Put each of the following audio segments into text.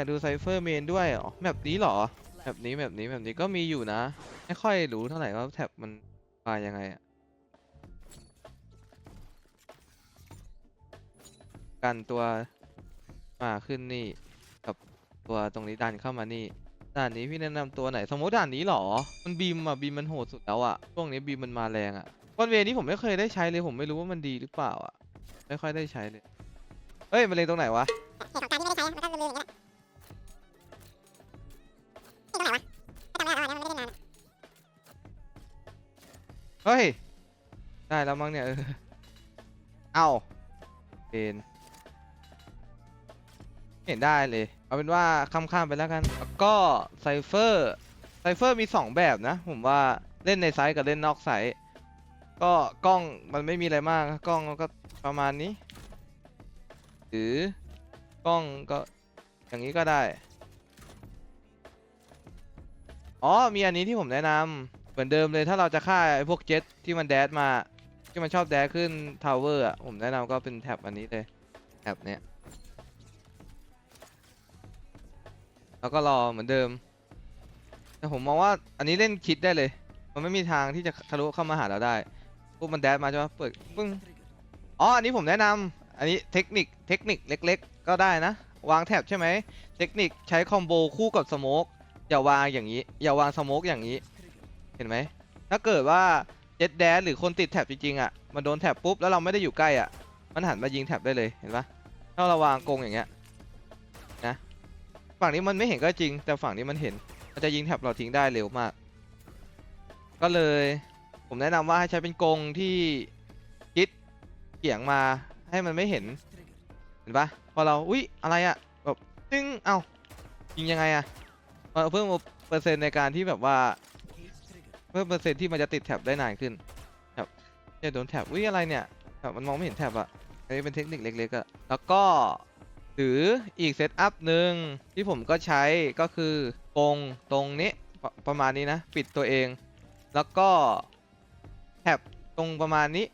ากดูไซเฟอร์เมนด้วยเหรอแบบนี้เหรอ แบบนี้แบบนี้แบบนี้ก็มีอยู่นะ ไม่ค่อยรู้เท่าไหร่ว่าแท็บมันมายังไงอะกันตัวมาขึ้นนี่ กับตัวตรงนี้ดันเข้ามานี่ด่านนี้พี่แนะนำตัวไหน สมมติด่านนี้เหรอ มันบีมอะบีมมันโหดสุดแล้วอะช่วงนี้บีมมันมาแรงอะวันเวนี้ผมไม่เคยได้ใช้เลยผมไม่รู้ว่ามันดีหรือเปล่าอะ ไม่ค่อยได้ใช้เลยเฮ้ยมันเลงตรงไหนวะ ฮ้ย ได้แล้วมั้งเนี่ย เอาเป็นเห็นได้เลย เอาเป็นว่าข้ามๆไปแล้วกันแล้วก็ไซเฟอร์ไซเฟอร์มี 2 แบบนะ ผมว่าเล่นในไซส์กับเล่นนอกไซส์ก็กล้องมันไม่มีอะไรมากกล้องก็ประมาณนี้ หรือกล้องก็อย่างนี้ก็ได้ อ๋อ มีอันนี้ที่ผมแนะนำ เหมือนเดิมเลยถ้าเราจะฆ่าไอ้พวกเจ็ตที่มันแดดมา ที่มันชอบแดดขึ้นทาวเวอร์อะผมแนะนำก็เป็นแท็บอันนี้เลยแท็บเนี้ยแล้วก็รอเหมือนเดิม แต่ผมมองว่าอันนี้เล่นคิดได้เลย มันไม่มีทางที่จะทะลุเข้ามาหาเราได้พวกมันแดดมาใช่ไหมเปิดปึ้งอ๋ออันนี้ผมแนะนำอันนี้เทคนิคเทคนิคเล็ก ๆ ก็ได้นะ วางแท็บใช่ไหมเทคนิคใช้คอมโบคู่กับสโมกอย่าวางอย่างนี้ อย่าวางสโมกอย่างนี้ เห็นไหม ถ้าเกิดว่าเจ็ดแดนหรือคนติดแท็บจริงๆอะ มันโดนแท็บปุ๊บแล้วเราไม่ได้อยู่ใกล้อะ มันหันมายิงแท็บได้เลย เห็นปะถ้าเราวางกงอย่างเงี้ย นะ ฝั่งนี้มันไม่เห็นก็จริง แต่ฝั่งนี้มันเห็น มันจะยิงแท็บเราทิ้งได้เร็วมาก ก็เลย ผมแนะนำว่าให้ใช้เป็นกงที่คิดเกี่ยงมาให้มันไม่เห็น เห็นปะพอเรา อุ๊ย อะไรอะ แบบตึ้ง เอ้ายิงยังไงอะเพิ่มเปอร์เซ็นต์ในการที่แบบว่า เพิ่มเปอร์เซ็นต์ที่มันจะติดแท็บได้นานขึ้นแบบจะโดนแท็บอุ้ยอะไรเนี่ยแบบมันมองไม่เห็นแท็บอะอันนี้เป็นเทคนิคเล็กๆอะแล้วก็หรืออีกเซตอัพหนึ่งที่ผมก็ใช้ก็คือกรงตรงนี้ปประมาณนี้นะ ปิดตัวเอง แล้วก็แท็บตรงประมาณนี้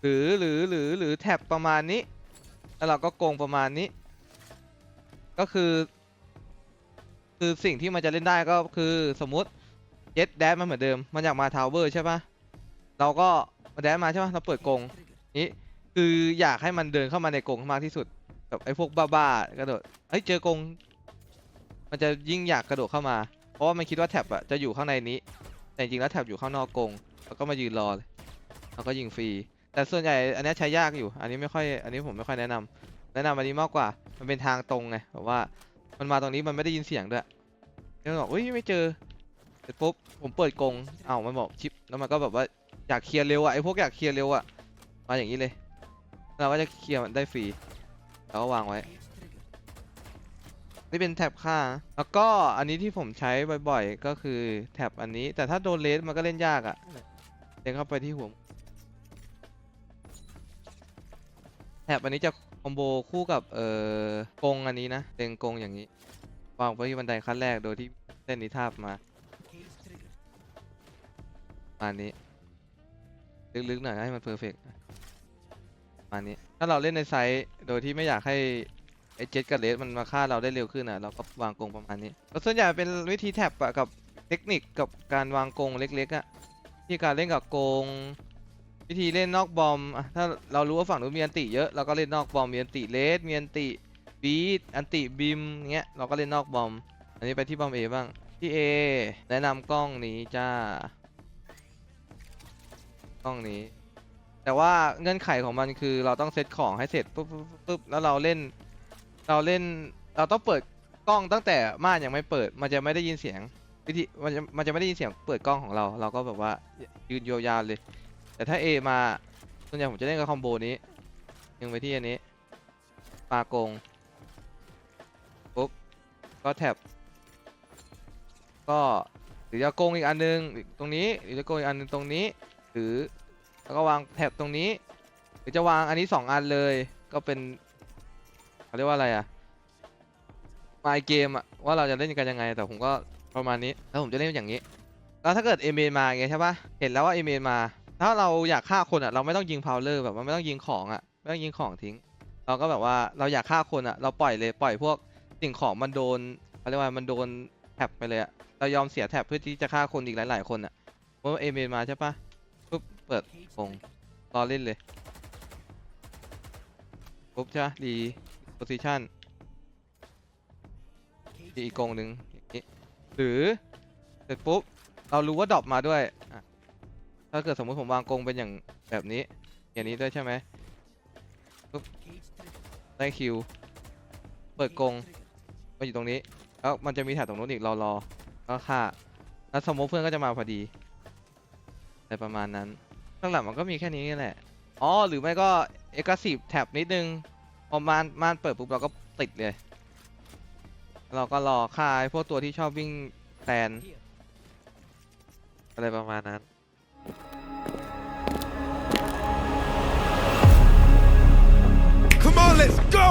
หรือหรือหรือหรือแท็บประมาณนี้ แล้วเราก็กงประมาณนี้ ก็คือ คือสิ่งที่มันจะเล่นได้ก็คือสมมติ เจ็ดแดนมันเหมือนเดิม มันอยากมาทาวเวอร์ใช่ปะเราก็มาแดนมาใช่ปะเราเปิดกรงนี้คืออยากให้มันเดินเข้ามาในกรงมากที่สุดแบบไอ้พวกบ้าๆกระโดดเฮ้ยเจอกรงมันจะยิ่งอยากกระโดดเข้ามา เพราะว่ามันคิดว่าแท็บอะจะอยู่ข้างในนี้ แต่จริงแล้วแท็บอยู่ข้างนอกกรงแล้วก็มายืนรอเลยแล้วก็ยิงฟรี แต่ส่วนใหญ่อันนี้ใช้ยากอยู่ อันนี้ไม่ค่อย อันนี้ผมไม่ค่อยแนะนำแนะนำอันนี้มากกว่า มันเป็นทางตรงไงแบบว่า มันมาตรงนี้มันไม่ได้ยินเสียงด้วยแล้วบอกอุ้ยไม่เจอ เสร็จปุ๊บผมเปิดกรงเอ้ามันบอกชิป แล้วมันก็แบบว่าอยากเคลียร์เร็วอะไอพวกอยากเคลียร์เร็วอะมาอย่างนี้เลยเราก็จะเคลียร์มันได้ฟรีแล้วก็วางไว้ นี่เป็นแท็บค่า แล้วก็อันนี้ที่ผมใช้บ่อยๆ ก็คือแท็บอันนี้ แต่ถ้าโดนเลสมันก็เล่นยากอะเดินเข้าไปที่หัวแท็บอันนี้จะคอมโบคู่กับเอ่อกงอันนี้นะเต็งกงอย่างนี้วางไว้ที่บันไดขั้นแรกโดยที่เส้นนี้ทาบมา มาณนี้ ลึกๆหน่อยให้มันเพอร์เฟกประมาณนี้ ถ้าเราเล่นในไซส์โดยที่ไม่อยากให้ไอเจ็ตกับเลสมันมาฆ่าเราได้เร็วขึ้นอะเราก็วางกรงประมาณนี้แล้วส่วนใหญ่เป็นวิธีแท็บกับเทคนิคกับการวางกรงเล็กๆอะที่การเล่นกับกรงวิธีเล่นนอกบอมอะถ้าเรารู้ว่าฝั่งนู้นมีอันติเยอะเราก็เล่นนอกบอมมีอันติเลสมีอันติบีทอันติบิมเงี้ยเราก็เล่นนอกบอม อันนี้ไปที่บอมเอบ้างที่เอแนะนำกล้องนี้จ้า กล้องนี้ แต่ว่าเงื่อนไขของมันคือเราต้องเซตของให้เสร็จปุ๊บปุ๊บปุ๊บแล้วเราเล่น เราเล่นเราต้องเปิดกล้องตั้งแต่ม่านยังไม่เปิด มันจะไม่ได้ยินเสียงวิธีมันจะมันจะไม่ได้ยินเสียงเปิดกล้องของเรา เราก็แบบว่ายืนยาวๆเลย แต่ถ้า A มาส่วนใหญ่ผมจะเล่นกับคอมโบนี้ยิงไปที่อันนี้ปากงปุ๊บก็แท็บก็หรือจะโกงอีกอันนึงตรงนี้หรือจะโกงอีกอันนึงตรงนี้ หรือแล้วก็วางแท็บตรงนี้ หรือจะวางอันนี้สองอันเลยก็เป็นเขาเรียกว่าอะไรอะมาเกมอะว่าเราจะเล่นกันยังไง แต่ผมก็ประมาณนี้แล้วผมจะเล่นอย่างนี้ แล้วถ้าเกิดเอเมนมาอย่างใช่ปะเห็นแล้วว่าเอเมนมา ถ้าเราอยากฆ่าคนอะเราไม่ต้องยิงพาวเลอร์แบบไม่ต้องยิงของอะไม่ต้องยิงของทิ้ง เราก็แบบว่าเราอยากฆ่าคนอะเราปล่อยเลยปล่อยพวกสิ่งของมันโดนเขาเรียกว่ามันโดนแท็บไปเลยอะเรายอมเสียแท็บเพื่อที่จะฆ่าคนอีกหลายๆคนอะเพราะว่าเอเมนมาใช่ปะ ปุ๊บ เปิดกงรอเล่นเลย ปุ๊บใช่ดีโพซิชันดีอีกกงหนึ่งอย่างนี้หรือ เสร็จปุ๊บ เรารู้ว่าดรอปมาด้วย ถ้าเกิดสมมติผมวางกงเป็นอย่างแบบนี้ อย่างนี้ด้วยใช่ไหมปุ๊บ ได้คิว เปิดกรงมาอยู่ตรงนี้ แล้วมันจะมีแถบตรงนู้นอีกรอรอแล้วฆ่าแล้วสมมติเพื่อนก็จะมาพอดี อะไรประมาณนั้นหลักๆมันก็มีแค่นี้แหละ อ๋อ หรือไม่ก็เอ็กซ์ซิบแท็บนิดนึงพอมานมานเปิดปุ๊บเราก็ติดเลย เราก็รอคายพวกตัวที่ชอบวิ่งแตนอะไรประมาณนั้น Come on let's go